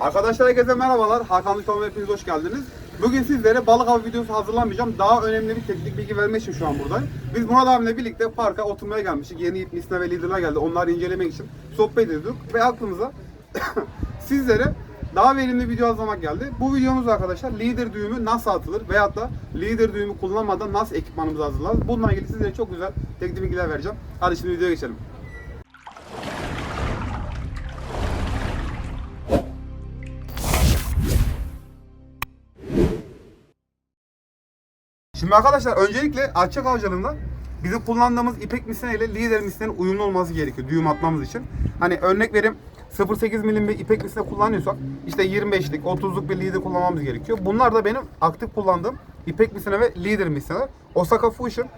Arkadaşlar herkese merhabalar. Hakan Lütfen hepiniz hoş geldiniz. Bugün sizlere balık avı videosu hazırlamayacağım. Daha önemli bir teknik bilgi vermek için şu an buradayım. Biz Murat abimle birlikte parka oturmaya gelmiştik. Yeni ip, misne ve liderler geldi. Onları incelemek için sohbet ediyorduk. Ve aklımıza sizlere daha verimli video hazırlamak geldi. Bu videomuz arkadaşlar lider düğümü nasıl atılır veyahut da lider düğümü kullanmadan nasıl ekipmanımızı hazırlarız. Bununla ilgili sizlere çok güzel teknik bilgiler vereceğim. Hadi şimdi videoya geçelim. Şimdi arkadaşlar öncelikle açık avcılığında bizim kullandığımız ipek misine ile lider misinin uyumlu olması gerekiyor düğüm atmamız için. Hani örnek vereyim 0.8 milim bir ipek misine kullanıyorsak işte 25'lik 30'luk bir lider kullanmamız gerekiyor. Bunlar da benim aktif kullandığım ipek misine ve lider misineler. Osaka Fusion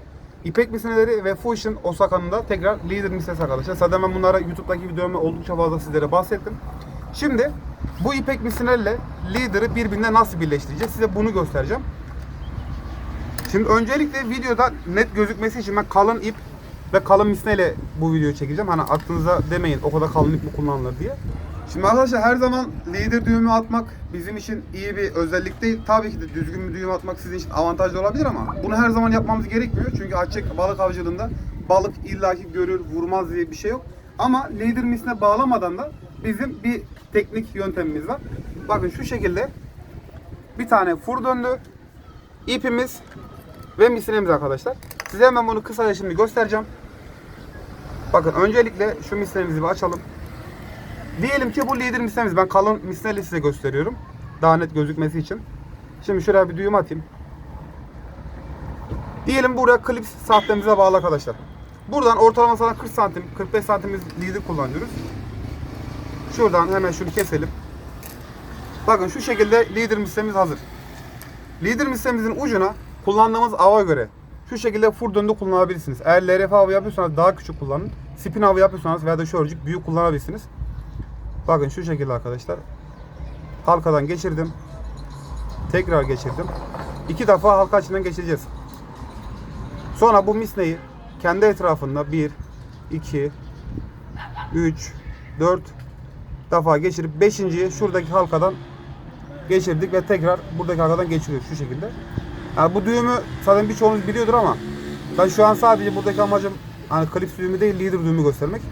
İpek misineleri ve Fusion Osaka'nın da tekrar lider misinesi arkadaşlar. Zaten ben bunlara YouTube'daki videomda oldukça fazla sizlere bahsettim. Şimdi bu ipek misinelerle lider'ı birbirine nasıl birleştireceğiz? Size bunu göstereceğim. Şimdi öncelikle videoda net gözükmesi için ben kalın ip ve kalın misneyle bu videoyu çekeceğim. Hani aklınıza demeyin o kadar kalın ip mi kullanılır diye. Şimdi arkadaşlar her zaman lider düğümü atmak bizim için iyi bir özellik değil. Tabii ki de düzgün bir düğüm atmak sizin için avantajlı olabilir ama bunu her zaman yapmamız gerekmiyor. Çünkü açık balık avcılığında balık illaki görür, vurmaz diye bir şey yok. Ama lider misine bağlamadan da bizim bir teknik yöntemimiz var. Bakın şu şekilde bir tane fur döndü. ipimiz ve misinemiz arkadaşlar. Size hemen bunu kısaca şimdi göstereceğim. Bakın öncelikle şu misinemizi bir açalım. Diyelim ki bu lider misinemiz. Ben kalın misineli size gösteriyorum. Daha net gözükmesi için. Şimdi şuraya bir düğüm atayım. Diyelim buraya klips sahtemize bağlı arkadaşlar. Buradan ortalama sana 40 santim, 45 santim lider kullanıyoruz. Şuradan hemen şunu keselim. Bakın şu şekilde lider misemiz hazır. Lider misemizin ucuna kullandığımız ava göre şu şekilde fur döndü kullanabilirsiniz. Eğer LRF avı yapıyorsanız daha küçük kullanın. Spin avı yapıyorsanız veya da şörcük büyük kullanabilirsiniz. Bakın şu şekilde arkadaşlar. Halkadan geçirdim. Tekrar geçirdim. İki defa halka içinden geçeceğiz. Sonra bu misneyi kendi etrafında 1, 2, 3, 4 defa geçirip 5.yi şuradaki halkadan geçirdik ve tekrar buradaki halkadan geçiriyoruz şu şekilde. Yani bu düğümü zaten birçoğunuz biliyordur ama ben şu an sadece buradaki amacım hani klips düğümü değil lider düğümü göstermek.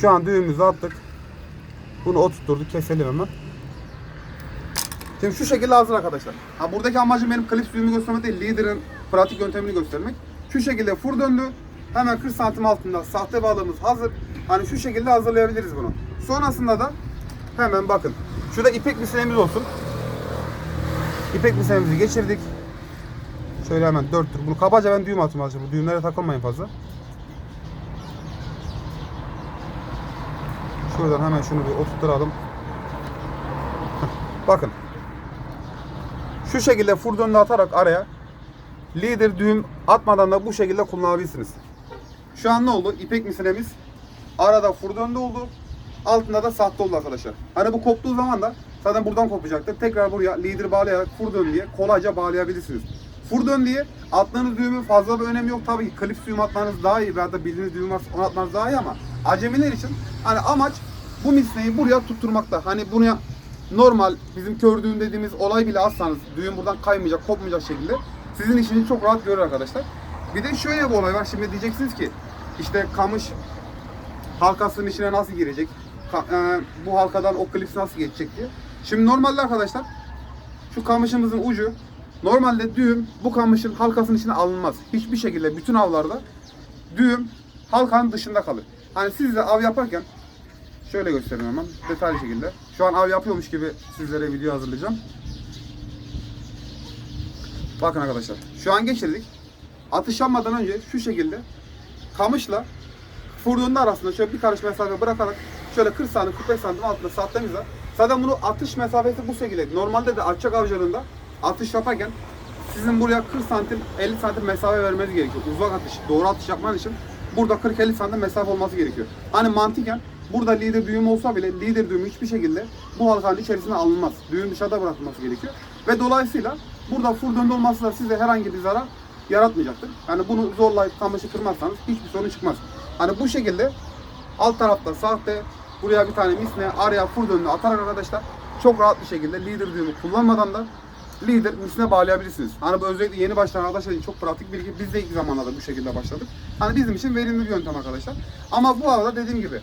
Şu an düğümümüzü attık. Bunu oturtturduk. Keselim hemen. Şimdi şu şekilde hazır arkadaşlar. Ha, buradaki amacım benim klips düğümü göstermek değil. Lider'ın pratik yöntemini göstermek. Şu şekilde fur döndü. Hemen 40 santim altında sahte balığımız hazır. Hani şu şekilde hazırlayabiliriz bunu. Sonrasında da hemen bakın. Şurada ipek misinemiz olsun. İpek misinemizi geçirdik. Şöyle hemen dört tur. Bunu kabaca ben düğüm atıyorum arkadaşlar. Bu düğümlere takılmayın fazla. Şuradan hemen şunu bir oturtturalım. Bakın. Şu şekilde furdönle atarak araya lider düğüm atmadan da bu şekilde kullanabilirsiniz. Şu an ne oldu? İpek misinemiz arada furdönde oldu. Altında da sahte oldu arkadaşlar. Hani bu koptuğu zaman da zaten buradan kopacaktır. Tekrar buraya lider bağlayarak furdön diye kolayca bağlayabilirsiniz. Furdön diye attığınız düğümün fazla bir önemi yok. Tabii ki klips düğüm atmanız daha iyi veya da bildiğiniz düğüm onu atmanız daha iyi ama acemiler için hani amaç bu misneyi buraya tutturmakta. Hani bunu normal bizim kör düğüm dediğimiz olay bile atsanız düğüm buradan kaymayacak, kopmayacak şekilde sizin işinizi çok rahat görür arkadaşlar. Bir de şöyle bir olay var. Şimdi diyeceksiniz ki işte kamış halkasının içine nasıl girecek? Ka- e, bu halkadan o klips nasıl geçecek diye. Şimdi normalde arkadaşlar şu kamışımızın ucu normalde düğüm bu kamışın halkasının içine alınmaz. Hiçbir şekilde bütün avlarda düğüm halkanın dışında kalır. Hani siz de av yaparken şöyle göstereyim hemen detaylı şekilde. Şu an av yapıyormuş gibi sizlere video hazırlayacağım. Bakın arkadaşlar. Şu an geçirdik. Atış yapmadan önce şu şekilde kamışla furdunun arasında şöyle bir karış mesafe bırakarak şöyle 40 santim 45 santim altında var. Zaten bunu atış mesafesi bu şekilde. Normalde de açık avcılığında atış yaparken sizin buraya 40 santim 50 santim mesafe vermeniz gerekiyor. Uzak atış, doğru atış yapman için burada 40-50 santim mesafe olması gerekiyor. Hani mantıken burada lider düğüm olsa bile lider düğümü hiçbir şekilde bu halkanın içerisine alınmaz. Düğüm dışarıda bırakılması gerekiyor. Ve dolayısıyla burada full döndü olması da size herhangi bir zarar yaratmayacaktır. Yani bunu zorlayıp kamışı kırmazsanız hiçbir sorun çıkmaz. Hani bu şekilde alt tarafta sahte, buraya bir tane misne araya full dönünü atarak arkadaşlar çok rahat bir şekilde lider düğümü kullanmadan da lider misine bağlayabilirsiniz. Hani bu özellikle yeni başlayan arkadaşlar için çok pratik bilgi. Biz de ilk zamanlarda bu şekilde başladık. Hani bizim için verimli bir yöntem arkadaşlar. Ama bu arada dediğim gibi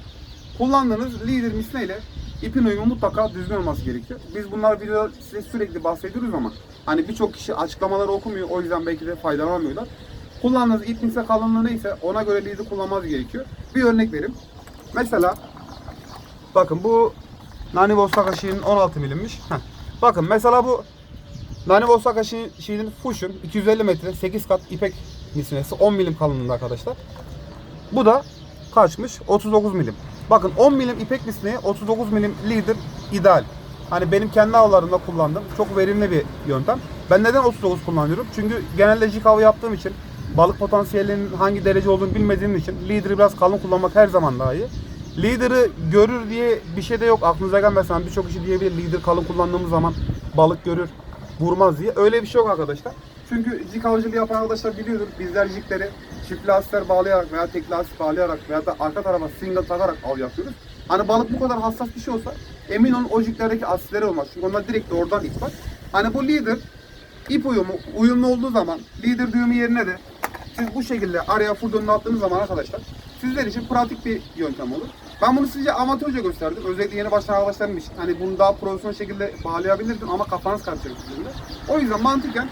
kullandığınız lider misine ile ipin uyumu mutlaka düzgün olması gerekiyor. Biz bunlar videoda size sürekli bahsediyoruz ama hani birçok kişi açıklamaları okumuyor. O yüzden belki de faydalanamıyorlar. Kullandığınız ip misine kalınlığı neyse ona göre lider kullanmanız gerekiyor. Bir örnek vereyim. Mesela bakın bu Nani Osaka Shi'nin 16 milimmiş. Heh. Bakın mesela bu Nani Shi- Shi'nin Fusion 250 metre 8 kat ipek misinesi 10 milim kalınlığında arkadaşlar. Bu da kaçmış? 39 milim. Bakın 10 milim ipek misliği 39 milim leader ideal. Hani benim kendi avlarımda kullandım. Çok verimli bir yöntem. Ben neden 39 kullanıyorum? Çünkü genelde jig avı yaptığım için balık potansiyelinin hangi derece olduğunu bilmediğim için leader'ı biraz kalın kullanmak her zaman daha iyi. Leader'ı görür diye bir şey de yok. Aklınıza gelmesin. Hani Birçok kişi diyebilir leader kalın kullandığımız zaman balık görür, vurmaz diye. Öyle bir şey yok arkadaşlar. Çünkü jig avcılığı yapan arkadaşlar biliyordur. Bizler jigleri çift lastikler bağlayarak veya tek lastik bağlayarak veya da arka tarafa single takarak av yapıyoruz. Hani balık bu kadar hassas bir şey olsa emin olun o jiglerdeki asitleri olmaz. Çünkü onlar direkt doğrudan ip var. Hani bu leader ip uyumu uyumlu olduğu zaman leader düğümü yerine de siz bu şekilde araya dönme attığınız zaman arkadaşlar sizler için pratik bir yöntem olur. Ben bunu sizce amatörce gösterdim. Özellikle yeni başlayan arkadaşlarım için. Hani bunu daha profesyonel şekilde bağlayabilirdim ama kafanız karışacak sizinle. O yüzden mantıken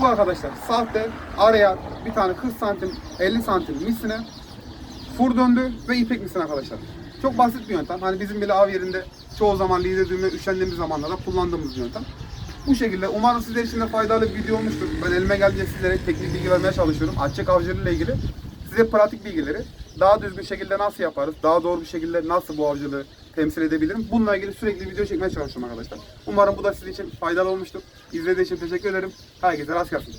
bu arkadaşlar sahte araya bir tane 40 santim 50 santim misine fur döndü ve ipek misin arkadaşlar. Çok basit bir yöntem. Hani bizim bile av yerinde çoğu zaman lider düğümü üşendiğimiz zamanlarda kullandığımız bir yöntem. Bu şekilde umarım sizler için de faydalı bir video olmuştur. Ben elime geldiğince sizlere teknik bilgi vermeye çalışıyorum. Açık avcılığı ile ilgili size pratik bilgileri daha düzgün şekilde nasıl yaparız, daha doğru bir şekilde nasıl bu avcılığı temsil edebilirim. Bununla ilgili sürekli video çekmeye çalışıyorum arkadaşlar. Umarım bu da sizin için faydalı olmuştur. İzlediğiniz için teşekkür ederim. Herkese rast gelsin.